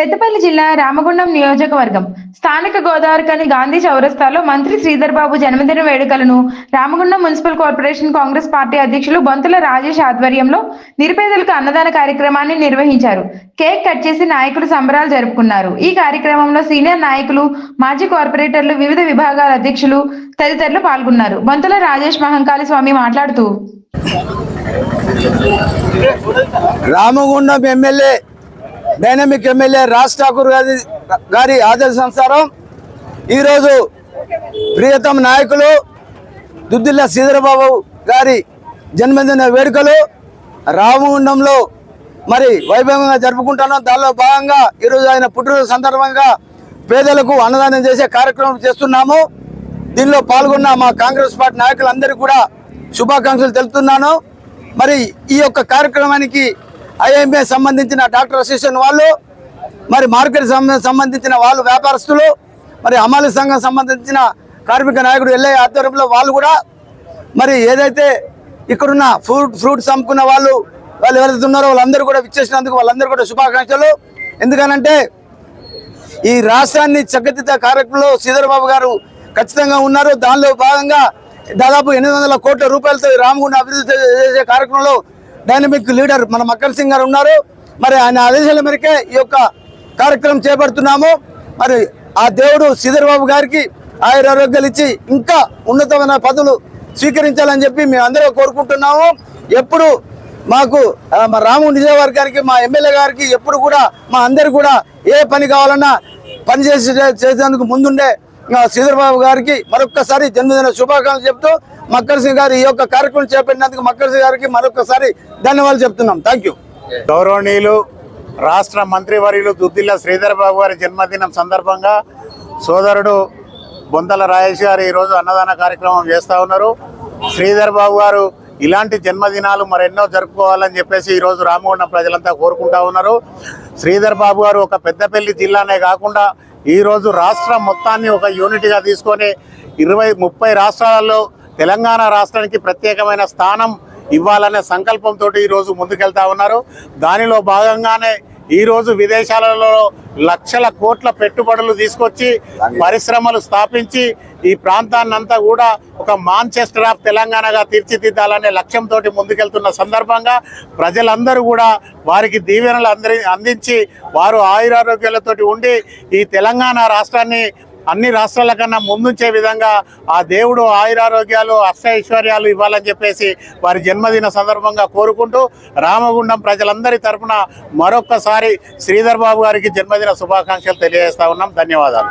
పెద్దపల్లి జిల్లా రామగుండం నియోజకవర్గం. స్థానిక గోదావరికని గాంధీ చౌరస్తాలో మంత్రి శ్రీధర్ బాబు జన్మదిన వేడుకలను Ramagundam municipal corporation Congress party అధ్యక్షులు బొంతుల రాజేష్ ఆధ్వర్యంలో నిరుపేదలకు అన్నదాన కార్యక్రమాన్ని నిర్వహించారు. కేక్ కట్ చేసి నాయకులు సంబరాలు జరుపుకున్నారు. ఈ కార్యక్రమంలో సీనియర్ నాయకులు మాజీ కార్పొరేటర్లు వివిధ విభాగాల అధ్యక్షులు తదితరులు పాల్గొన్నారు. బొంతుల రాజేష్ మహంకాళి స్వామి మాట్లాడుతూ Ramagundam MLA dynamic MLA Raj Thakur గారి గారి ఆదేశానుసారం ఈరోజు ప్రియతమ నాయకులు దుద్దిల్ల శ్రీధరబాబు గారి జన్మదిన వేడుకలు రామగుండంలో మరి వైభవంగా జరుపుకుంటున్నాం దానిలో భాగంగా ఈరోజు ఆయన పుట్టినరోజు సందర్భంగా పేదలకు అన్నదానం చేసే కార్యక్రమం చేస్తున్నాము. దీనిలో పాల్గొన్న మా కాంగ్రెస్ పార్టీ నాయకులందరికీ కూడా శుభాకాంక్షలు తెలుపుతున్నాను. మరి ఈ యొక్క కార్యక్రమానికి ఐఎంఏ సంబంధించిన డాక్టర్ అసోసియేషన్ వాళ్ళు మరి మార్కెట్ సంబంధించిన వాళ్ళు వ్యాపారస్తులు మరి అమలు సంఘం సంబంధించిన కార్మిక నాయకుడు ఎల్ఐ ఆధ్వర్యంలో వాళ్ళు కూడా మరి ఏదైతే ఇక్కడున్న ఫ్రూట్ ఫ్రూట్స్ అమ్ముకున్న వాళ్ళు వాళ్ళు ఎవరైతే ఉన్నారో వాళ్ళందరూ కూడా విచ్చేసినందుకు వాళ్ళందరూ కూడా శుభాకాంక్షలు. ఎందుకనంటే ఈ రాష్ట్రాన్ని చక్కదిద్ద కార్యక్రమంలో శ్రీధరబాబు గారు ఖచ్చితంగా ఉన్నారు. దానిలో భాగంగా దాదాపు ఎనిమిది వందల కోట్ల రూపాయలతో రామగుండ అభివృద్ధి చేసే కార్యక్రమంలో డైనమిక్ లీడర్ మన మక్కల్ సింగ్ గారు ఉన్నారు. మరి ఆయన ఆదేశాల మేరకే ఈ యొక్క కార్యక్రమం చేపడుతున్నాము. మరి ఆ దేవుడు శ్రీధరబాబు గారికి ఆయుర ఆరోగ్యాలు ఇచ్చి ఇంకా ఉన్నతమైన పదవులు స్వీకరించాలని చెప్పి మేము అందరూ కోరుకుంటున్నాము. ఎప్పుడు మాకు మా రాము నిజవర్గానికి మా ఎమ్మెల్యే గారికి ఎప్పుడు కూడా మా అందరు కూడా ఏ పని కావాలన్నా పని చేసే చేసేందుకు ముందుండే శ్రీధర్బాబు గారికి మరొక్కసారి జన్మదిన శుభాకాంక్షలు చెప్తూ మక్కర్ సింగ్ గారు ఈ యొక్క కార్యక్రమం చేపట్టినందుకు మక్కర్ సింగ్ గారికి మరొకసారి ధన్యవాదాలు చెప్తున్నాం. థ్యాంక్ యూ గౌరవనీయులు రాష్ట్ర మంత్రివర్యులు దుద్దిల్ల శ్రీధర్ బాబు గారి జన్మదినం సందర్భంగా సోదరుడు బొందల రాజేష్ గారు ఈరోజు అన్నదాన కార్యక్రమం చేస్తూ ఉన్నారు. శ్రీధర్ బాబు గారు ఇలాంటి జన్మదినాలు మరెన్నో జరుపుకోవాలని చెప్పేసి ఈరోజు రామగుండం ప్రజలంతా కోరుకుంటా ఉన్నారు. శ్రీధర్ బాబు గారు ఒక పెద్దపల్లి జిల్లానే కాకుండా ఈరోజు రాష్ట్రం మొత్తాన్ని ఒక యూనిట్గా తీసుకొని ఇరవై ముప్పై రాష్ట్రాలలో తెలంగాణ రాష్ట్రానికి ప్రత్యేకమైన స్థానం ఇవ్వాలనే సంకల్పంతో ఈరోజు ముందుకెళ్తా ఉన్నారు. దానిలో భాగంగానే ఈరోజు విదేశాలలో లక్షల కోట్ల పెట్టుబడులు తీసుకొచ్చి పరిశ్రమలు స్థాపించి ఈ ప్రాంతాన్నంతా కూడా ఒక మాంచెస్టర్ ఆఫ్ తెలంగాణగా తీర్చిదిద్దాలనే లక్ష్యంతో ముందుకెళ్తున్న సందర్భంగా ప్రజలందరూ కూడా వారికి దీవెనలు అందరి అందించి వారు ఆయురారోగ్యాలతోటి ఉండి ఈ తెలంగాణ రాష్ట్రాన్ని అన్ని రాష్ట్రాల కన్నా ముందుంచే విధంగా ఆ దేవుడు ఆయురారోగ్యాలు అష్టైశ్వర్యాలు ఇవ్వాలని చెప్పేసి వారి జన్మదిన సందర్భంగా కోరుకుంటూ రామగుండం ప్రజలందరి తరపున మరొక్కసారి శ్రీధర్ బాబు గారికి జన్మదిన శుభాకాంక్షలు తెలియజేస్తా ఉన్నాం. ధన్యవాదాలు.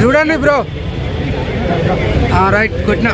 చూడండి బ్రో. రైట్ కొట్టినా.